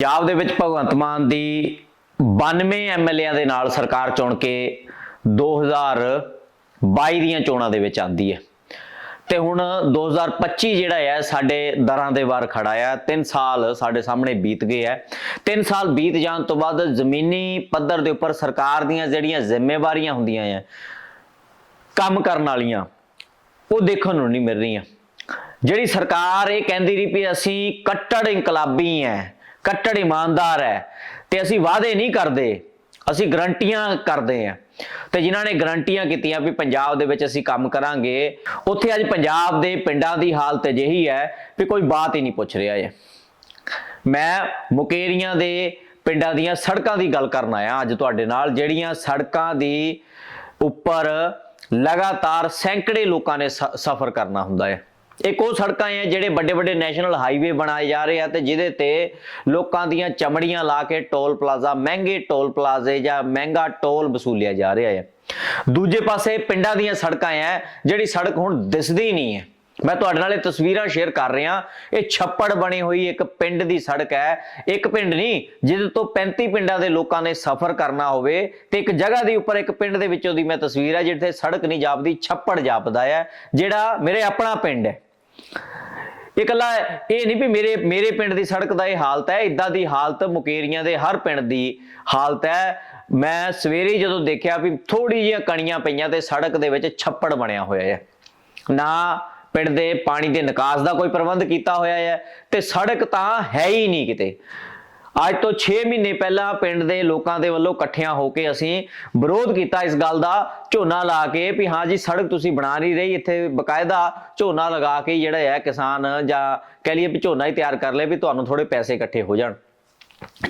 ਪੰਜਾਬ ਦੇ ਵਿੱਚ ਭਗਵੰਤ ਮਾਨ ਦੀ 92 ਐਮਐਲਏਆਂ ਦੇ ਨਾਲ ਸਰਕਾਰ ਚੁਣ ਕੇ 2022 ਦੀਆਂ ਚੋਣਾਂ ਦੇ ਵਿੱਚ ਆਂਦੀ ਹੈ। ਤੇ ਹੁਣ 2025 ਜਿਹੜਾ ਹੈ, ਸਾਡੇ ਦਰਾਂ ਦੇ ਵਾਰ ਖੜਾ ਆ 3 ਸਾਲ ਸਾਡੇ ਸਾਹਮਣੇ ਬੀਤ ਗਏ ਆ 3 ਸਾਲ ਬੀਤ ਜਾਣ ਤੋਂ ਬਾਅਦ ਜ਼ਮੀਨੀ ਪੱਧਰ ਦੇ ਉੱਪਰ ਸਰਕਾਰ ਦੀਆਂ ਜਿਹੜੀਆਂ ਜ਼ਿੰਮੇਵਾਰੀਆਂ ਹੁੰਦੀਆਂ ਆ ਕੰਮ ਕਰਨ ਵਾਲੀਆਂ, ਉਹ ਦੇਖਣ ਨੂੰ ਨਹੀਂ ਮਿਲ ਰਹੀਆਂ। ਜਿਹੜੀ ਸਰਕਾਰ ਇਹ ਕਹਿੰਦੀ ਰਹੀ ਵੀ ਅਸੀਂ ਕੱਟੜ ਇਨਕਲਾਬੀ ਐ ਕੱਟੜ ਇਮਾਨਦਾਰ ਹੈ ਤੇ ਅਸੀਂ ਵਾਅਦੇ ਨਹੀਂ ਕਰਦੇ, ਅਸੀਂ ਗਰੰਟੀਆਂ ਕਰਦੇ ਆ ਤੇ ਜਿਨ੍ਹਾਂ ਨੇ ਗਰੰਟੀਆਂ ਕੀਤੀਆਂ ਵੀ ਪੰਜਾਬ ਦੇ ਵਿੱਚ ਅਸੀਂ ਕੰਮ ਕਰਾਂਗੇ, ਉੱਥੇ ਅੱਜ ਪੰਜਾਬ ਦੇ ਪਿੰਡਾਂ ਦੀ ਹਾਲਤ ਅਜਿਹੀ ਹੈ ਵੀ ਕੋਈ ਬਾਤ ਹੀ ਨਹੀਂ ਪੁੱਛ ਰਿਹਾ ਹੈ ਮੈਂ ਮੁਕੇਰੀਆਂ ਦੇ ਪਿੰਡਾਂ ਦੀਆਂ ਸੜਕਾਂ ਦੀ ਗੱਲ ਕਰਨ ਆਇਆ ਅੱਜ ਤੁਹਾਡੇ ਨਾਲ, ਜਿਹੜੀਆਂ ਸੜਕਾਂ ਦੀ ਉੱਪਰ ਲਗਾਤਾਰ ਸੈਂਕੜੇ ਲੋਕਾਂ ਨੇ ਸਫ਼ਰ ਕਰਨਾ ਹੁੰਦਾ ਹੈ। ਇੱਕ ਉਹ ਸੜਕਾਂ ਹੈ ਜਿਹੜੇ ਵੱਡੇ ਵੱਡੇ ਨੈਸ਼ਨਲ ਹਾਈਵੇ ਬਣਾਏ ਜਾ ਰਹੇ ਆ ਤੇ ਜਿਹਦੇ ਤੇ ਲੋਕਾਂ ਦੀਆਂ ਚਮੜੀਆਂ ਲਾ ਕੇ ਟੋਲ ਪਲਾਜ਼ਾ, ਮਹਿੰਗੇ ਟੋਲ ਪਲਾਜ਼ੇ ਜਾਂ ਮਹਿੰਗਾ ਟੋਲ ਵਸੂਲਿਆ ਜਾ ਰਿਹਾ ਹੈ ਦੂਜੇ ਪਾਸੇ ਪਿੰਡਾਂ ਦੀਆਂ ਸੜਕਾਂ ਹੈ ਜਿਹੜੀ ਸੜਕ ਹੁਣ ਦਿਸਦੀ ਨਹੀਂ ਹੈ ਮੈਂ ਤੁਹਾਡੇ ਨਾਲ ਇਹ ਤਸਵੀਰਾਂ ਸ਼ੇਅਰ ਕਰ ਰਿਹਾ। ਇਹ ਛੱਪੜ ਬਣੀ ਹੋਈ ਇੱਕ ਪਿੰਡ ਦੀ ਸੜਕ ਹੈ ਇੱਕ ਪਿੰਡ ਨਹੀਂ, ਜਿਹਦੇ ਤੋਂ 35 ਪਿੰਡਾਂ ਦੇ ਲੋਕਾਂ ਨੇ ਸਫ਼ਰ ਕਰਨਾ ਹੋਵੇ ਤੇ ਇੱਕ ਜਗ੍ਹਾ ਦੇ ਉੱਪਰ ਇੱਕ ਪਿੰਡ ਦੇ ਵਿੱਚੋਂ ਦੀ ਮੈਂ ਤਸਵੀਰ ਹੈ ਜਿੱਥੇ ਸੜਕ ਨਹੀਂ ਜਾਪਦੀ, ਛੱਪੜ ਜਾਪਦਾ ਹੈ ਜਿਹੜਾ ਮੇਰੇ ਆਪਣਾ ਪਿੰਡ ਹੈ ਇਹ ਇਕੱਲਾ ਇਹ ਨਹੀਂ ਵੀ ਮੇਰੇ ਮੇਰੇ ਪਿੰਡ ਦੀ ਸੜਕ ਦਾ ਇਹ ਹਾਲਤ ਹੈ ਇਦਾਂ ਦੀ ਹਾਲਤ ਮੁਕੇਰੀਆਂ ਦੇ ਹਰ ਪਿੰਡ ਦੀ ਹਾਲਤ ਹੈ। ਮੈਂ ਸਵੇਰੇ ਜਦੋਂ ਦੇਖਿਆ ਵੀ ਥੋੜੀ ਜਿਹੀਆਂ ਕਣੀਆਂ ਪਈਆਂ ਤੇ ਸੜਕ ਦੇ ਵਿੱਚ ਛੱਪੜ ਬਣਿਆ ਹੋਇਆ ਹੈ। ਨਾ ਪਿੰਡ ਦੇ ਪਾਣੀ ਦੇ ਨਿਕਾਸ ਦਾ ਕੋਈ ਪ੍ਰਬੰਧ ਕੀਤਾ ਹੋਇਆ ਹੈ ਤੇ ਸੜਕ ਤਾਂ ਹੈ ਹੀ ਨਹੀਂ ਕਿਤੇ। ਅੱਜ ਤੋਂ 6 ਮਹੀਨੇ ਪਹਿਲਾਂ ਪਿੰਡ ਦੇ ਲੋਕਾਂ ਦੇ ਵੱਲੋਂ ਇਕੱਠਿਆਂ ਹੋ ਕੇ ਅਸੀਂ ਵਿਰੋਧ ਕੀਤਾ ਇਸ ਗੱਲ ਦਾ, ਝੋਨਾ ਲਾ ਕੇ ਵੀ ਹਾਂ ਜੀ, ਸੜਕ ਤੁਸੀਂ ਬਣਾ ਨਹੀਂ ਰਹੀ, ਇੱਥੇ ਬਕਾਇਦਾ ਝੋਨਾ ਲਗਾ ਕੇ ਜਿਹੜਾ ਹੈ ਕਿਸਾਨ ਜਾਂ ਕਹਿ ਲਈਏ ਵੀ ਝੋਨਾ ਹੀ ਤਿਆਰ ਕਰ ਲੈ ਵੀ ਤੁਹਾਨੂੰ ਥੋੜੇ ਪੈਸੇ ਇਕੱਠੇ ਹੋ ਜਾਣ।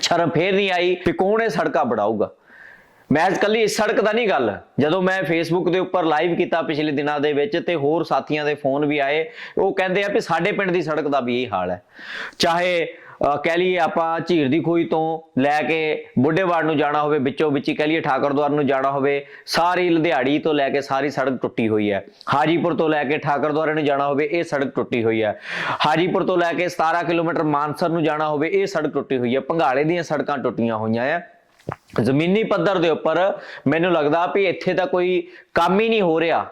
ਸ਼ਰਮ ਫੇਰ ਨਹੀਂ ਆਈ ਵੀ ਕੌਣ ਇਹ ਸੜਕਾਂ ਬਣਾਊਗਾ। ਮੈਂ ਅੱਜ ਕੱਲੀ ਇਸ ਸੜਕ ਦਾ ਨਹੀਂ ਗੱਲ, ਜਦੋਂ ਮੈਂ ਫੇਸਬੁੱਕ ਦੇ ਉੱਪਰ ਲਾਈਵ ਕੀਤਾ ਪਿਛਲੇ ਦਿਨਾਂ ਦੇ ਵਿੱਚ ਤੇ ਹੋਰ ਸਾਥੀਆਂ ਦੇ ਫੋਨ ਵੀ ਆਏ, ਉਹ ਕਹਿੰਦੇ ਆ ਵੀ ਸਾਡੇ ਪਿੰਡ ਦੀ ਸੜਕ ਦਾ ਵੀ ਇਹ ਹਾਲ ਹੈ। ਚਾਹੇ ਕਹਿ ਲਈਏ ਆਪਾਂ ਝੀਰ ਦੀ ਖੂਹੀ ਤੋਂ ਲੈ ਕੇ ਬੁੱਢੇਵਾੜ ਨੂੰ ਜਾਣਾ ਹੋਵੇ, ਵਿੱਚੋਂ ਵਿੱਚੀ ਕਹਿ ਲਈਏ ਠਾਕਰਦੁਆਰ ਨੂੰ ਜਾਣਾ ਹੋਵੇ, ਸਾਰੀ ਲੁਧਿਆੜੀ ਤੋਂ ਲੈ ਕੇ ਸਾਰੀ ਸੜਕ ਟੁੱਟੀ ਹੋਈ ਹੈ। ਹਾਜੀਪੁਰ ਤੋਂ ਲੈ ਕੇ ਠਾਕਰਦੁਆਰੇ ਨੂੰ ਜਾਣਾ ਹੋਵੇ, ਇਹ ਸੜਕ ਟੁੱਟੀ ਹੋਈ ਹੈ। ਹਾਜੀਪੁਰ ਤੋਂ ਲੈ ਕੇ 17 ਕਿਲੋਮੀਟਰ ਮਾਨਸਰ ਨੂੰ ਜਾਣਾ ਹੋਵੇ, ਇਹ ਸੜਕ ਟੁੱਟੀ ਹੋਈ ਹੈ। ਭੰਗਾਲੇ ਦੀਆਂ ਸੜਕਾਂ ਟੁੱਟੀਆਂ ਹੋਈਆਂ ਹੈ ਜ਼ਮੀਨੀ ਪੱਧਰ ਦੇ ਉੱਪਰ ਮੈਨੂੰ ਲੱਗਦਾ ਵੀ ਇੱਥੇ ਤਾਂ ਕੋਈ ਕੰਮ ਹੀ ਨਹੀਂ ਹੋ ਰਿਹਾ।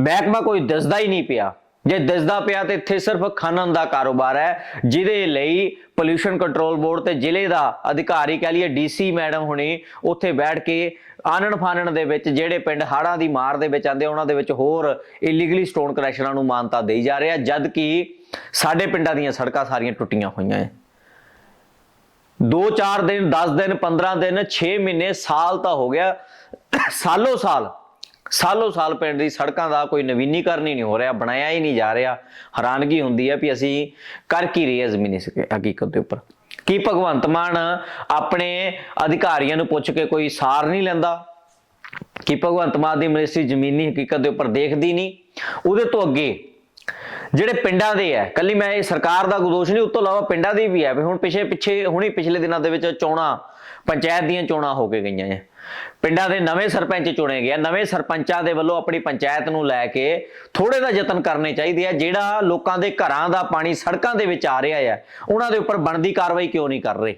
ਮਹਿਕਮਾ ਕੋਈ ਦਿਸਦਾ ਹੀ ਨਹੀਂ ਪਿਆ। ਜੇ ਦਿਸਦਾ ਪਿਆ ਤੇ ਇੱਥੇ ਸਿਰਫ ਖਨਨ ਦਾ ਕਾਰੋਬਾਰ ਹੈ, ਜਿਹਦੇ ਲਈ ਪੋਲਿਊਸ਼ਨ ਕੰਟਰੋਲ ਬੋਰਡ ਤੇ ਜ਼ਿਲ੍ਹੇ ਦਾ ਅਧਿਕਾਰੀ ਕਹ ਲਈਏ ਡੀਸੀ ਮੈਡਮ ਹੁਣੀ ਉੱਥੇ ਬੈਠ ਕੇ ਆਨਣ ਫਾਨਣ ਦੇ ਵਿੱਚ ਜਿਹੜੇ ਪਿੰਡ ਹਾੜਾਂ ਦੀ ਮਾਰ ਦੇ ਵਿੱਚ ਆਂਦੇ ਉਹਨਾਂ ਦੇ ਵਿੱਚ ਹੋਰ ਇਲੀਗਲੀ ਸਟੋਨ ਕ੍ਰੈਸ਼ਰਾਂ ਨੂੰ ਮਾਨਤਾ ਦੇਈ ਜਾ ਰਿਹਾ ਜਦ ਕਿ ਸਾਡੇ ਪਿੰਡਾਂ ਦੀਆਂ ਸੜਕਾਂ ਸਾਰੀਆਂ ਟੁੱਟੀਆਂ ਹੋਈਆਂ ਹੈ 2-4 ਦਿਨ 10 ਦਿਨ 15 ਦਿਨ 6 ਮਹੀਨੇ, ਸਾਲ ਤਾਂ ਹੋ ਗਿਆ, ਸਾਲੋ ਸਾਲ ਸਾਲੋ ਸਾਲ ਪਿੰਡ ਦੀ ਸੜਕਾਂ ਦਾ ਕੋਈ ਨਵੀਨੀਕਰਨ ਹੀ ਨਹੀਂ ਹੋ ਰਿਹਾ, ਬਣਾਇਆ ਹੀ ਨਹੀਂ ਜਾ ਰਿਹਾ। ਹੈਰਾਨਗੀ ਹੁੰਦੀ ਹੈ ਵੀ ਅਸੀਂ ਕਰ ਕੀ ਰਹੇ ਹਾਂ ਜ਼ਮੀਨੀ ਹਕੀਕਤ ਦੇ ਉੱਪਰ। ਕੀ ਭਗਵੰਤ ਮਾਨ ਆਪਣੇ ਅਧਿਕਾਰੀਆਂ ਨੂੰ ਪੁੱਛ ਕੇ ਕੋਈ ਸਾਰ ਨਹੀਂ ਲੈਂਦਾ? ਕਿ ਭਗਵੰਤ ਮਾਨ ਦੀ ਮਿਨਿਸਟਰੀ ਜ਼ਮੀਨੀ ਹਕੀਕਤ ਦੇ ਉੱਪਰ ਦੇਖਦੀ ਨਹੀਂ? ਉਹਦੇ ਤੋਂ ਅੱਗੇ ਜਿਹੜੇ ਪਿੰਡਾਂ ਦੇ ਆ ਕੱਲੀ ਮੈਂ ਇਹ ਸਰਕਾਰ ਦਾ ਦੋਸ਼ ਨਹੀਂ, ਉਸ ਤੋਂ ਇਲਾਵਾ ਪਿੰਡਾਂ ਦੀ ਵੀ ਹੈ ਵੀ ਹੁਣ ਪਿਛੇ ਪਿੱਛੇ ਹੁਣੀ ਪਿਛਲੇ ਦਿਨਾਂ ਦੇ ਵਿੱਚ ਚੋਣਾਂ, ਪੰਚਾਇਤ ਦੀਆਂ ਚੋਣਾਂ ਹੋ ਕੇ ਗਈਆਂ ਹੈ ਪਿੰਡਾਂ ਦੇ ਨਵੇਂ ਸਰਪੰਚ ਚੁਣੇ ਗਏ ਨਵੇਂ ਸਰਪੰਚਾਂ ਦੇ ਵੱਲੋਂ ਆਪਣੀ ਪੰਚਾਇਤ ਨੂੰ ਲੈ ਕੇ ਥੋੜੇ ਦਾ ਯਤਨ ਕਰਨੇ ਚਾਹੀਦੇ ਆ। ਜਿਹੜਾ ਲੋਕਾਂ ਦੇ ਘਰਾਂ ਦਾ ਪਾਣੀ ਸੜਕਾਂ ਦੇ ਵਿੱਚ ਆ ਰਿਹਾ ਹੈ ਉਹਨਾਂ ਦੇ ਉੱਪਰ ਬਣਦੀ ਕਾਰਵਾਈ ਕਿਉਂ ਨਹੀਂ ਕਰ ਰਹੇ?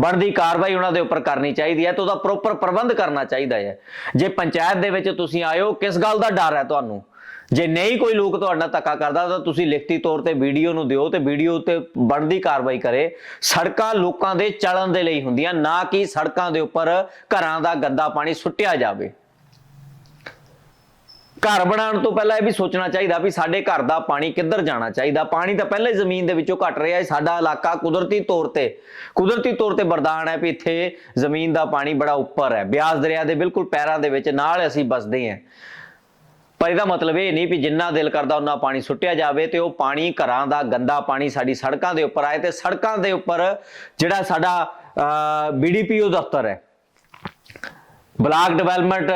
ਬਣਦੀ ਕਾਰਵਾਈ ਉਹਨਾਂ ਦੇ ਉੱਪਰ ਕਰਨੀ ਚਾਹੀਦੀ ਹੈ ਤੇ ਉਹਦਾ ਪ੍ਰੋਪਰ ਪ੍ਰਬੰਧ ਕਰਨਾ ਚਾਹੀਦਾ ਹੈ ਜੇ ਪੰਚਾਇਤ ਦੇ ਵਿੱਚ ਤੁਸੀਂ ਆਇਓ, ਕਿਸ ਗੱਲ ਦਾ ਡਰ ਹੈ ਤੁਹਾਨੂੰ? ਜੇ ਨਹੀਂ ਕੋਈ ਲੋਕ ਤੁਹਾਡੇ ਨਾਲ ਧੱਕਾ ਕਰਦਾ, ਤਾਂ ਤੁਸੀਂ ਲਿਖਤੀ ਤੌਰ ਤੇ ਵੀਡੀਓ ਨੂੰ ਦਿਓ ਤੇ ਵੀਡੀਓ ਉੱਤੇ ਬਣਦੀ ਕਾਰਵਾਈ ਕਰੇ। ਸੜਕਾਂ ਲੋਕਾਂ ਦੇ ਚਲਣ ਦੇ ਲਈ ਹੁੰਦੀਆਂ, ਨਾ ਕਿ ਸੜਕਾਂ ਦੇ ਉੱਪਰ ਘਰਾਂ ਦਾ ਗੰਦਾ ਪਾਣੀ ਸੁੱਟਿਆ ਜਾਵੇ। ਘਰ ਬਣਾਉਣ ਤੋਂ ਪਹਿਲਾਂ ਇਹ ਵੀ ਸੋਚਣਾ ਚਾਹੀਦਾ ਵੀ ਸਾਡੇ ਘਰ ਦਾ ਪਾਣੀ ਕਿੱਧਰ ਜਾਣਾ ਚਾਹੀਦਾ। ਪਾਣੀ ਤਾਂ ਪਹਿਲਾਂ ਹੀ ਜ਼ਮੀਨ ਦੇ ਵਿੱਚੋਂ ਘਟ ਰਿਹਾ ਹੈ, ਸਾਡਾ ਇਲਾਕਾ ਕੁਦਰਤੀ ਤੌਰ ਤੇ, ਕੁਦਰਤੀ ਤੌਰ ਤੇ ਵਰਦਾਨ ਹੈ ਵੀ ਇੱਥੇ ਜ਼ਮੀਨ ਦਾ ਪਾਣੀ ਬੜਾ ਉੱਪਰ ਹੈ। ਬਿਆਸ ਦਰਿਆ ਦੇ ਬਿਲਕੁਲ ਪੈਰਾਂ ਦੇ ਵਿੱਚ, ਨਾਲ ਅਸੀਂ ਵੱਸਦੇ ਹਾਂ। ਪਰ ਇਹਦਾ ਮਤਲਬ ਇਹ ਨਹੀਂ ਵੀ ਜਿੰਨਾ ਦਿਲ ਕਰਦਾ ਉਹਨਾਂ ਪਾਣੀ ਸੁੱਟਿਆ ਜਾਵੇ ਤੇ ਉਹ ਪਾਣੀ ਘਰਾਂ ਦਾ ਗੰਦਾ ਪਾਣੀ ਸਾਡੀ ਸੜਕਾਂ ਦੇ ਉੱਪਰ ਆਏ ਤੇ ਸੜਕਾਂ ਦੇ ਉੱਪਰ ਜਿਹੜਾ ਸਾਡਾ ਬੀਡੀਪੀਓ ਦਫ਼ਤਰ ਹੈ। ਬਲਾਕ ਡਿਵੈਲਪਮੈਂਟ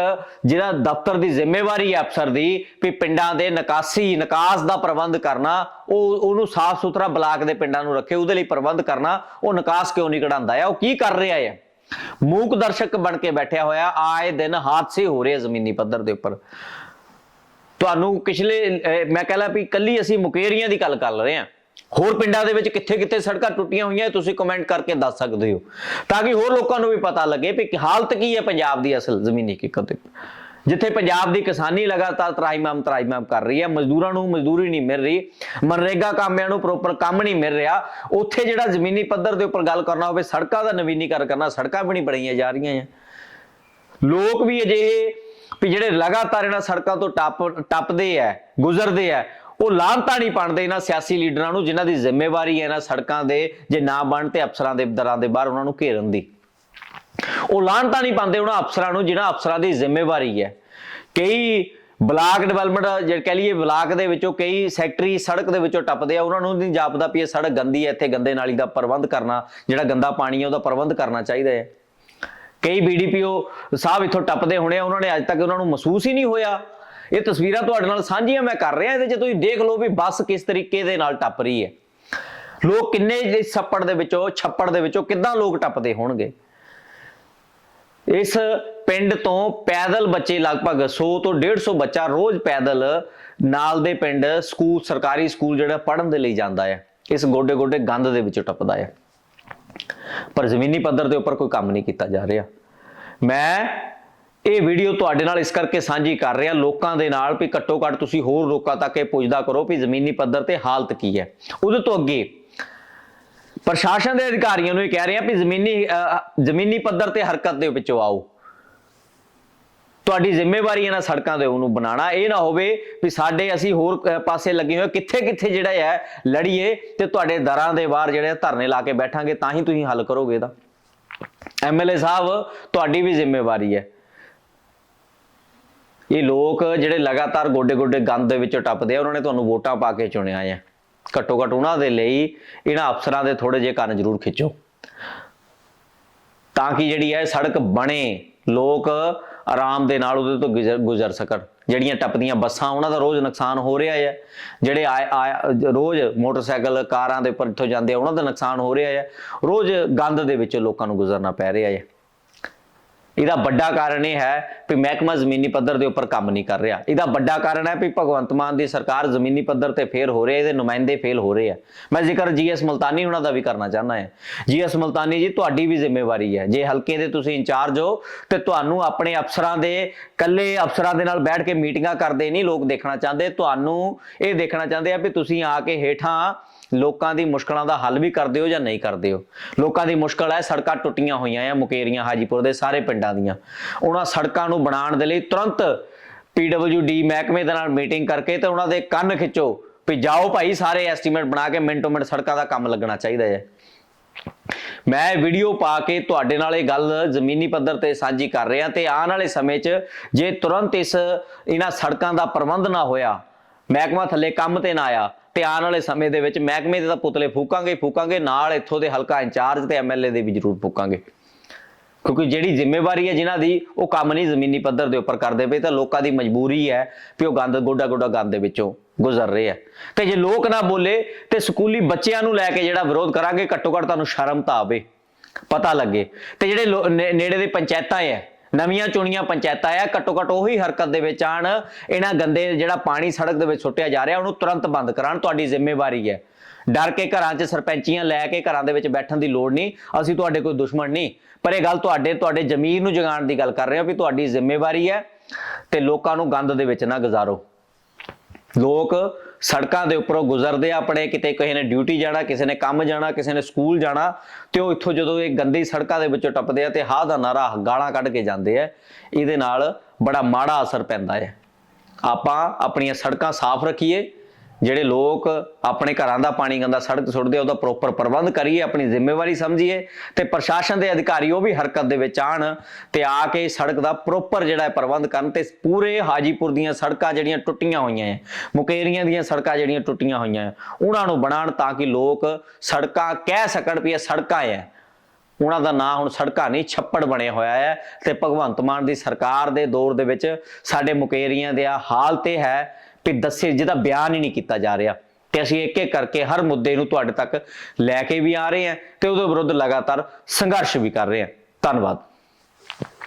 ਜਿਹੜਾ ਦਫ਼ਤਰ ਦੀ ਜ਼ਿੰਮੇਵਾਰੀ ਹੈ ਅਫਸਰ ਦੀ ਵੀ ਪਿੰਡਾਂ ਦੇ ਨਿਕਾਸੀ, ਨਿਕਾਸ ਦਾ ਪ੍ਰਬੰਧ ਕਰਨਾ, ਉਹ, ਉਹਨੂੰ ਸਾਫ਼ ਸੁਥਰਾ ਬਲਾਕ ਦੇ ਪਿੰਡਾਂ ਨੂੰ ਰੱਖੇ, ਉਹਦੇ ਲਈ ਪ੍ਰਬੰਧ ਕਰਨਾ, ਉਹ ਨਿਕਾਸ ਕਿਉਂ ਨਹੀਂ ਕਢਾਉਂਦਾ ਹੈ? ਉਹ ਕੀ ਕਰ ਰਿਹਾ ਹੈ? ਮੂਕ ਦਰਸ਼ਕ ਬਣ ਕੇ ਬੈਠਿਆ ਹੋਇਆ, ਆਏ ਦਿਨ ਹਾਦਸੇ ਹੋ ਰਹੇ ਆ ਜ਼ਮੀਨੀ ਪੱਧਰ ਦੇ ਉੱਪਰ। ਤੁਹਾਨੂੰ ਪਿਛਲੇ ਮੈਂ ਕਹਿ ਲਾ ਵੀ ਕੱਲੀ ਅਸੀਂ ਮੁਕੇਰੀਆਂ ਦੀ ਗੱਲ ਕਰ ਰਹੇ ਹਾਂ। ਹੋਰ ਪਿੰਡਾਂ ਦੇ ਵਿੱਚ ਕਿੱਥੇ-ਕਿੱਥੇ ਸੜਕਾਂ ਟੁੱਟੀਆਂ ਹੋਈਆਂ, ਤੁਸੀਂ ਕਮੈਂਟ ਕਰਕੇ ਦੱਸ ਸਕਦੇ ਹੋ। ਤਾਂ ਕਿ ਹੋਰ ਲੋਕਾਂ ਨੂੰ ਵੀ ਪਤਾ ਲੱਗੇ ਵੀ ਹਾਲਤ ਕੀ ਹੈ ਪੰਜਾਬ ਦੀ ਅਸਲ ਜ਼ਮੀਨੀ ਹਕੀਕਤ ਦੀ ਜਿੱਥੇ ਪੰਜਾਬ ਦੀ ਕਿਸਾਨੀ ਲਗਾਤਾਰ ਤਰਾਈਮਾਮ ਤਰਾਈਮਾਮ ਕਰ ਰਹੀ ਹੈ, ਮਜ਼ਦੂਰਾਂ ਨੂੰ ਮਜ਼ਦੂਰੀ ਨਹੀਂ ਮਿਲ ਰਹੀ, ਮਨਰੇਗਾ ਕਾਮਿਆਂ ਨੂੰ ਪ੍ਰੋਪਰ ਕੰਮ ਨਹੀਂ ਮਿਲ ਰਿਹਾ। ਉੱਥੇ ਜਿਹੜਾ ਜ਼ਮੀਨੀ ਪੱਧਰ ਦੇ ਉੱਪਰ ਗੱਲ ਕਰਨਾ ਹੋਵੇ, ਸੜਕਾਂ ਦਾ ਨਵੀਨੀਕਰਨ ਕਰਨਾ, ਸੜਕਾਂ ਵੀ ਨਹੀਂ ਬਣਾਈਆਂ ਜਾ ਰਹੀਆਂ ਹੈ ਲੋਕ ਵੀ ਅਜਿਹੇ ਵੀ ਜਿਹੜੇ ਲਗਾਤਾਰ ਇਹਨਾਂ ਸੜਕਾਂ ਤੋਂ ਟੱਪ, ਟੱਪਦੇ ਆ, ਗੁਜ਼ਰਦੇ ਆ, ਉਹ ਲਾਂਤਾ ਨਹੀਂ ਪਾਣਦੇ ਇਹਨਾਂ ਸਿਆਸੀ ਲੀਡਰਾਂ ਨੂੰ, ਜਿਨ੍ਹਾਂ ਦੀ ਜ਼ਿੰਮੇਵਾਰੀ ਹੈ ਇਹਨਾਂ ਸੜਕਾਂ ਦੇ, ਜੇ ਨਾ ਬਣ ਤੇ ਅਫਸਰਾਂ ਦੇ, ਦਰਾਂ ਦੇ ਬਾਹਰ ਉਹਨਾਂ ਨੂੰ ਘੇਰਨ ਦੀ। ਉਹ ਲਾਂਤਾ ਨਹੀਂ ਪਾਉਂਦੇ ਉਹਨਾਂ ਅਫਸਰਾਂ ਨੂੰ, ਜਿਨ੍ਹਾਂ ਅਫਸਰਾਂ ਦੀ ਜ਼ਿੰਮੇਵਾਰੀ ਹੈ। ਕਈ ਬਲਾਕ ਡਿਵੈਲਪਮੈਂਟ, ਜੇ ਕਹਿ ਲਈਏ ਬਲਾਕ ਦੇ ਵਿੱਚੋਂ ਕਈ ਸੈਕਟਰੀ ਸੜਕ ਦੇ ਵਿੱਚੋਂ ਟੱਪਦੇ ਆ, ਉਹਨਾਂ ਨੂੰ ਨਹੀਂ ਜਾਪਦਾ ਵੀ ਇਹ ਸੜਕ ਗੰਦੀ ਹੈ, ਇੱਥੇ ਗੰਦੇ ਨਾਲੀ ਦਾ ਪ੍ਰਬੰਧ ਕਰਨਾ, ਜਿਹੜਾ ਗੰਦਾ ਪਾਣੀ ਹੈ ਉਹਦਾ ਪ੍ਰਬੰਧ ਕਰਨਾ ਚਾਹੀਦਾ ਹੈ। ਕਈ ਬੀਡੀਪੀਓ ਸਾਹਿਬ ਇੱਥੋਂ ਟੱਪਦੇ ਹੋਣੇ ਆ, ਉਹਨਾਂ ਨੇ ਅੱਜ ਤੱਕ ਉਹਨਾਂ ਨੂੰ ਮਹਿਸੂਸ ਹੀ ਨਹੀਂ ਹੋਇਆ। ਇਹ ਤਸਵੀਰਾਂ ਤੁਹਾਡੇ ਨਾਲ ਸਾਂਝੀਆਂ ਮੈਂ ਕਰ ਰਿਹਾ ਇਹਦੇ 'ਚ, ਤੁਸੀਂ ਦੇਖ ਲਓ ਵੀ ਬੱਸ ਕਿਸ ਤਰੀਕੇ ਦੇ ਨਾਲ ਟੱਪ ਰਹੀ ਹੈ। ਲੋਕ ਕਿੰਨੇ ਇਸ ਛੱਪੜ ਦੇ ਵਿੱਚੋਂ, ਛੱਪੜ ਦੇ ਵਿੱਚੋਂ ਕਿੱਦਾਂ ਲੋਕ ਟੱਪਦੇ ਹੋਣਗੇ? ਇਸ ਪਿੰਡ ਤੋਂ ਪੈਦਲ ਬੱਚੇ ਲਗਭਗ 100 ਤੋਂ 150 ਬੱਚਾ ਰੋਜ਼ ਪੈਦਲ ਨਾਲ ਦੇ ਪਿੰਡ ਸਕੂਲ ਸਰਕਾਰੀ ਸਕੂਲ ਜਿਹੜਾ ਪੜ੍ਹਨ ਦੇ ਲਈ ਜਾਂਦਾ ਹੈ, ਇਸ ਗੋਡੇ ਗੋਡੇ ਗੰਦ ਦੇ ਵਿੱਚੋਂ ਟੱਪਦਾ ਹੈ। ਪਰ ਜ਼ਮੀਨੀ ਪੱਧਰ ਦੇ ਉੱਪਰ ਕੋਈ ਕੰਮ ਨਹੀਂ ਕੀਤਾ ਜਾ ਰਿਹਾ। ਮੈਂ ਇਹ ਵੀਡੀਓ ਤੁਹਾਡੇ ਨਾਲ ਇਸ ਕਰਕੇ ਸਾਂਝੀ ਕਰ ਰਿਹਾ ਲੋਕਾਂ ਦੇ ਨਾਲ ਵੀ ਘੱਟੋ ਘੱਟ ਤੁਸੀਂ ਹੋਰ ਲੋਕਾਂ ਤੱਕ ਇਹ ਪੁੱਛਦਾ ਕਰੋ ਵੀ ਜ਼ਮੀਨੀ ਪੱਧਰ ਤੇ ਹਾਲਤ ਕੀ ਹੈ। ਉਹਦੇ ਤੋਂ ਅੱਗੇ ਪ੍ਰਸ਼ਾਸਨ ਦੇ ਅਧਿਕਾਰੀਆਂ ਨੂੰ ਇਹ ਕਹਿ ਰਹੇ ਆ ਵੀ ਜ਼ਮੀਨੀ ਅਹ, ਜ਼ਮੀਨੀ ਪੱਧਰ ਤੇ ਹਰਕਤ ਦੇ ਵਿੱਚੋਂ ਆਓ। ਤੁਹਾਡੀ ਜ਼ਿੰਮੇਵਾਰੀ ਇਹਨਾਂ ਸੜਕਾਂ ਦੇ ਉਹਨੂੰ ਬਣਾਉਣਾ। ਇਹ ਨਾ ਹੋਵੇ ਵੀ ਸਾਡੇ ਅਸੀਂ ਹੋਰ ਪਾਸੇ ਲੱਗੇ ਹੋਏ ਕਿੱਥੇ ਕਿੱਥੇ ਜਿਹੜਾ ਹੈ, ਲੜੀਏ ਤੇ ਤੁਹਾਡੇ ਦਰਾਂ ਦੇ ਬਾਹਰ ਜਿਹੜੇ ਧਰਨੇ ਲਾ ਕੇ ਬੈਠਾਂਗੇ, ਤਾਂ ਹੀ ਤੁਸੀਂ ਹੱਲ ਕਰੋਗੇ ਇਹਦਾ। ਐਮਐਲਏ ਸਾਹਿਬ, ਤੁਹਾਡੀ ਵੀ ਜ਼ਿੰਮੇਵਾਰੀ ਹੈ। ਇਹ ਲੋਕ ਜਿਹੜੇ ਲਗਾਤਾਰ ਗੋਡੇ ਗੋਡੇ ਗੰਦ ਦੇ ਵਿੱਚੋਂ ਟੱਪਦੇ ਆ, ਉਹਨਾਂ ਨੇ ਤੁਹਾਨੂੰ ਵੋਟਾਂ ਪਾ ਕੇ ਚੁਣਿਆ ਹੈ। ਘੱਟੋ ਘੱਟ ਉਹਨਾਂ ਦੇ ਲਈ ਇਹਨਾਂ ਅਫਸਰਾਂ ਦੇ ਥੋੜੇ ਜਿਹੇ ਕੰਨ ਜ਼ਰੂਰ ਖਿੱਚੋ। ਤਾਂ ਕਿ ਜਿਹੜੀ ਹੈ ਸੜਕ ਬਣੇ। ਲੋਕ ਆਰਾਮ ਦੇ ਨਾਲ ਉਹਦੇ ਤੋਂ ਗੁਜ਼ਰ ਗੁਜ਼ਰ ਸਕਣ। ਜਿਹੜੀਆਂ ਟੱਪਦੀਆਂ ਬੱਸਾਂ, ਉਹਨਾਂ ਦਾ ਰੋਜ਼ ਨੁਕਸਾਨ ਹੋ ਰਿਹਾ ਹੈ ਜਿਹੜੇ ਆਏ- ਆਏ- ਰੋਜ਼ ਮੋਟਰਸਾਈਕਲ ਕਾਰਾਂ ਦੇ ਉੱਪਰ ਇੱਥੋਂ ਜਾਂਦੇ ਆ, ਉਹਨਾਂ ਦਾ ਨੁਕਸਾਨ ਹੋ ਰਿਹਾ ਹੈ ਰੋਜ਼ ਗੰਦ ਦੇ ਵਿੱਚ ਲੋਕਾਂ ਨੂੰ ਗੁਜ਼ਰਨਾ ਪੈ ਰਿਹਾ ਹੈ ਇਹਦਾ ਵੱਡਾ ਕਾਰਨ ਇਹ ਹੈ ਕਿ ਮਹਿਕਮਾ ਜ਼ਮੀਨੀ ਪੱਧਰ ਦੇ ਉੱਪਰ ਕੰਮ ਨਹੀਂ ਕਰ ਰਿਹਾ। ਇਹਦਾ ਵੱਡਾ ਕਾਰਨ ਹੈ ਕਿ ਭਗਵੰਤ ਮਾਨ ਦੀ ਸਰਕਾਰ ਜ਼ਮੀਨੀ ਪੱਧਰ ਤੇ ਫੇਲ ਹੋ ਰਹੀ ਹੈ, ਇਹਦੇ ਨੁਮਾਇੰਦੇ ਫੇਲ ਹੋ ਰਹੇ ਆ। ਮੈਂ ਜ਼ਿਕਰ ਜੀਐਸ ਮਲਤਾਨੀ ਉਹਨਾਂ ਦਾ ਵੀ ਕਰਨਾ ਚਾਹੁੰਦਾ ਹਾਂ। ਜੀਐਸ ਮਲਤਾਨੀ ਜੀ, ਤੁਹਾਡੀ ਵੀ ਜ਼ਿੰਮੇਵਾਰੀ ਹੈ। ਜੇ ਹਲਕੇ ਦੇ ਤੁਸੀਂ ਇੰਚਾਰਜ ਹੋ, ਤੇ ਤੁਹਾਨੂੰ ਆਪਣੇ ਅਫਸਰਾਂ ਦੇ ਕੱਲੇ ਅਫਸਰਾਂ ਦੇ ਨਾਲ ਬੈਠ ਕੇ ਮੀਟਿੰਗਾਂ ਕਰਦੇ ਨਹੀਂ ਲੋਕ ਦੇਖਣਾ ਚਾਹੁੰਦੇ। ਤੁਹਾਨੂੰ ਇਹ ਦੇਖਣਾ ਚਾਹੁੰਦੇ ਆ ਵੀ ਤੁਸੀਂ ਆ ਕੇ ਹੇਠਾਂ ਲੋਕਾਂ ਦੀ ਮੁਸ਼ਕਲਾਂ ਦਾ ਹੱਲ ਵੀ ਕਰਦੇ ਹੋ ਜਾਂ ਨਹੀਂ ਕਰਦੇ ਹੋ? ਲੋਕਾਂ ਦੀ ਮੁਸ਼ਕਲ ਹੈ, ਸੜਕਾਂ ਟੁੱਟੀਆਂ ਹੋਈਆਂ ਆ ਮੁਕੇਰੀਆਂ, ਹਾਜੀਪੁਰ ਦੇ ਸਾਰੇ ਪਿੰਡਾਂ ਦੀਆਂ। ਉਹਨਾਂ ਸੜਕਾਂ ਨੂੰ ਬਣਾਉਣ ਦੇ ਲਈ ਤੁਰੰਤ ਪੀਡਬਲਯੂਡੀ ਮਹਿਕਮੇ ਦੇ ਨਾਲ ਮੀਟਿੰਗ ਕਰਕੇ ਤੇ ਉਹਨਾਂ ਦੇ ਕੰਨ ਖਿੱਚੋ ਵੀ ਜਾਓ ਭਾਈ, ਸਾਰੇ ਐਸਟੀਮੇਟ ਬਣਾ ਕੇ ਮਿੰਟੋ ਮਿੰਟ ਸੜਕਾਂ ਦਾ ਕੰਮ ਲੱਗਣਾ ਚਾਹੀਦਾ ਹੈ। ਮੈਂ ਵੀਡੀਓ ਪਾ ਕੇ ਤੁਹਾਡੇ ਨਾਲ ਇਹ ਗੱਲ ਜ਼ਮੀਨੀ ਪੱਧਰ ਤੇ ਸਾਂਝੀ ਕਰ ਰਿਹਾ ਤੇ ਆਉਣ ਵਾਲੇ ਸਮੇਂ 'ਚ ਜੇ ਤੁਰੰਤ ਇਸ, ਇਹਨਾਂ ਸੜਕਾਂ ਦਾ ਪ੍ਰਬੰਧ ਨਾ ਹੋਇਆ, ਮਹਿਕਮਾ ਥੱਲੇ ਕੰਮ ਤੇ ਨਾ ਆਇਆ ਤੇ ਆਉਣ ਵਾਲੇ ਸਮੇਂ ਦੇ ਵਿੱਚ ਮਹਿਕਮੇ ਦੇ ਤਾਂ ਪੁਤਲੇ ਫੂਕਾਂਗੇ ਫੂਕਾਂਗੇ, ਨਾਲ ਇੱਥੋਂ ਦੇ ਹਲਕਾ ਇੰਚਾਰਜ ਤੇ ਐਮਐਲਏ ਦੇ ਵੀ ਜ਼ਰੂਰ ਫੂਕਾਂਗੇ। ਕਿਉਂਕਿ ਜਿਹੜੀ ਜ਼ਿੰਮੇਵਾਰੀ ਹੈ ਜਿਨ੍ਹਾਂ ਦੀ, ਉਹ ਕੰਮ ਨਹੀਂ ਜ਼ਮੀਨੀ ਪੱਧਰ ਦੇ ਉੱਪਰ ਕਰਦੇ ਪਏ, ਤਾਂ ਲੋਕਾਂ ਦੀ ਮਜਬੂਰੀ ਹੈ ਵੀ ਉਹ ਗੰਦ ਗੋਡਾ ਗੋਡਾ ਗੰਦ ਦੇ ਵਿੱਚੋਂ ਗੁਜ਼ਰ ਰਹੇ ਆ। ਤੇ ਜੇ ਲੋਕ ਨਾ ਬੋਲੇ, ਤੇ ਸਕੂਲੀ ਬੱਚਿਆਂ ਨੂੰ ਲੈ ਕੇ ਜਿਹੜਾ ਵਿਰੋਧ ਕਰਾਂਗੇ ਘੱਟੋ ਘੱਟ ਤੁਹਾਨੂੰ ਸ਼ਰਮ ਤਾਂ ਆਵੇ, ਪਤਾ ਲੱਗੇ। ਤੇ ਜਿਹੜੇ ਲੋ- ਨੇੜੇ ਦੇ ਪੰਚਾਇਤਾਂ ਹੈ ਨਵੀਆਂ ਚੁਣੀਆਂ ਪੰਚਾਇਤਾਂ ਆ, ਘੱਟੋ ਘੱਟ ਉਹੀ ਹਰਕਤ ਦੇ ਵਿੱਚ ਆਣ ਇਹਨਾਂ ਗੰਦੇ ਜਿਹੜਾ ਪਾਣੀ ਸੜਕ ਦੇ ਵਿੱਚ ਸੁੱਟਿਆ ਜਾ ਰਿਹਾ, ਉਹਨੂੰ ਤੁਰੰਤ ਬੰਦ ਕਰਾਉਣ, ਤੁਹਾਡੀ ਜ਼ਿੰਮੇਵਾਰੀ ਹੈ। ਡਰ ਕੇ ਘਰਾਂ 'ਚ ਸਰਪੰਚੀਆਂ ਲੈ ਕੇ ਘਰਾਂ ਦੇ ਵਿੱਚ ਬੈਠਣ ਦੀ ਲੋੜ ਨਹੀਂ, ਅਸੀਂ ਤੁਹਾਡੇ ਕੋਈ ਦੁਸ਼ਮਣ ਨਹੀਂ। ਪਰ ਇਹ ਗੱਲ ਤੁਹਾਡੇ ਤੁਹਾਡੇ ਜ਼ਮੀਰ ਨੂੰ ਜਗਾਉਣ ਦੀ ਗੱਲ ਕਰ ਰਹੇ ਹਾਂ ਵੀ ਤੁਹਾਡੀ ਜ਼ਿੰਮੇਵਾਰੀ ਹੈ ਤੇ ਲੋਕਾਂ ਨੂੰ ਗੰਦ ਦੇ ਵਿੱਚ ਨਾ ਗੁਜ਼ਾਰੋ। ਲੋਕ ਸੜਕਾਂ ਦੇ ਉੱਪਰੋਂ ਗੁਜ਼ਰਦੇ ਆ ਆਪਣੇ, ਕਿਤੇ ਕਿਸੇ ਨੇ ਡਿਊਟੀ ਜਾਣਾ, ਕਿਸੇ ਨੇ ਕੰਮ ਜਾਣਾ, ਕਿਸੇ ਨੇ ਸਕੂਲ ਜਾਣਾ, ਤੇ ਉਹ ਇੱਥੋਂ ਜਦੋਂ ਇਹ ਗੰਦੀ ਸੜਕਾਂ ਦੇ ਵਿੱਚੋਂ ਟੱਪਦੇ ਆ ਤੇ ਹਾਹ ਦਾ ਨਾਰਾ ਗਾਲਾਂ ਕੱਢ ਕੇ ਜਾਂਦੇ ਆ, ਇਹਦੇ ਨਾਲ ਬੜਾ ਮਾੜਾ ਅਸਰ ਪੈਂਦਾ ਹੈ। ਆਪਾਂ ਆਪਣੀਆਂ ਸੜਕਾਂ ਸਾਫ਼ ਰੱਖੀਏ ਜਿਹੜੇ ਲੋਕ ਆਪਣੇ ਘਰਾਂ ਦਾ ਪਾਣੀ ਗੰਦਾ ਸੜਕ ਸੁੱਟਦੇ ਉਹਦਾ ਪ੍ਰੋਪਰ ਪ੍ਰਬੰਧ ਕਰੀਏ, ਆਪਣੀ ਜ਼ਿੰਮੇਵਾਰੀ ਸਮਝੀਏ ਤੇ ਪ੍ਰਸ਼ਾਸਨ ਦੇ ਅਧਿਕਾਰੀ ਉਹ ਵੀ ਹਰਕਤ ਦੇ ਵਿੱਚ ਆਣ ਤੇ ਆ ਕੇ ਸੜਕ ਦਾ ਪ੍ਰੋਪਰ ਜਿਹੜਾ ਹੈ ਪ੍ਰਬੰਧ ਕਰਨ ਤੇ ਪੂਰੇ ਹਾਜੀਪੁਰ ਦੀਆਂ ਸੜਕਾਂ ਜਿਹੜੀਆਂ ਟੁੱਟੀਆਂ ਹੋਈਆਂ ਹੈ ਮੁਕੇਰੀਆਂ ਦੀਆਂ ਸੜਕਾਂ ਜਿਹੜੀਆਂ ਟੁੱਟੀਆਂ ਹੋਈਆਂ ਹੈ ਉਹਨਾਂ ਨੂੰ ਬਣਾਉਣ ਤਾਂ ਕਿ ਲੋਕ ਸੜਕਾਂ ਕਹਿ ਸਕਣ ਵੀ ਇਹ ਸੜਕਾਂ ਹੈ ਉਹਨਾਂ ਦਾ ਨਾਂ ਹੁਣ ਸੜਕਾਂ ਨਹੀਂ, ਛੱਪੜ ਬਣਿਆ ਹੋਇਆ ਹੈ ਤੇ ਭਗਵੰਤ ਮਾਨ ਦੀ ਸਰਕਾਰ ਦੇ ਦੌਰ ਦੇ ਵਿੱਚ ਸਾਡੇ ਮੁਕੇਰੀਆਂ ਦੇ ਆ ਹਾਲ ਤੇ ਹੈ ਵੀ ਦੱਸੇ ਜਿਹਦਾ ਬਿਆਨ ਹੀ ਨਹੀਂ ਕੀਤਾ ਜਾ ਰਿਹਾ। ਤੇ ਅਸੀਂ ਇੱਕ ਇੱਕ ਕਰਕੇ ਹਰ ਮੁੱਦੇ ਨੂੰ ਤੁਹਾਡੇ ਤੱਕ ਲੈ ਕੇ ਵੀ ਆ ਰਹੇ ਹਾਂ ਤੇ ਉਹਦੇ ਵਿਰੁੱਧ ਲਗਾਤਾਰ ਸੰਘਰਸ਼ ਵੀ ਕਰ ਰਹੇ ਹਾਂ। ਧੰਨਵਾਦ।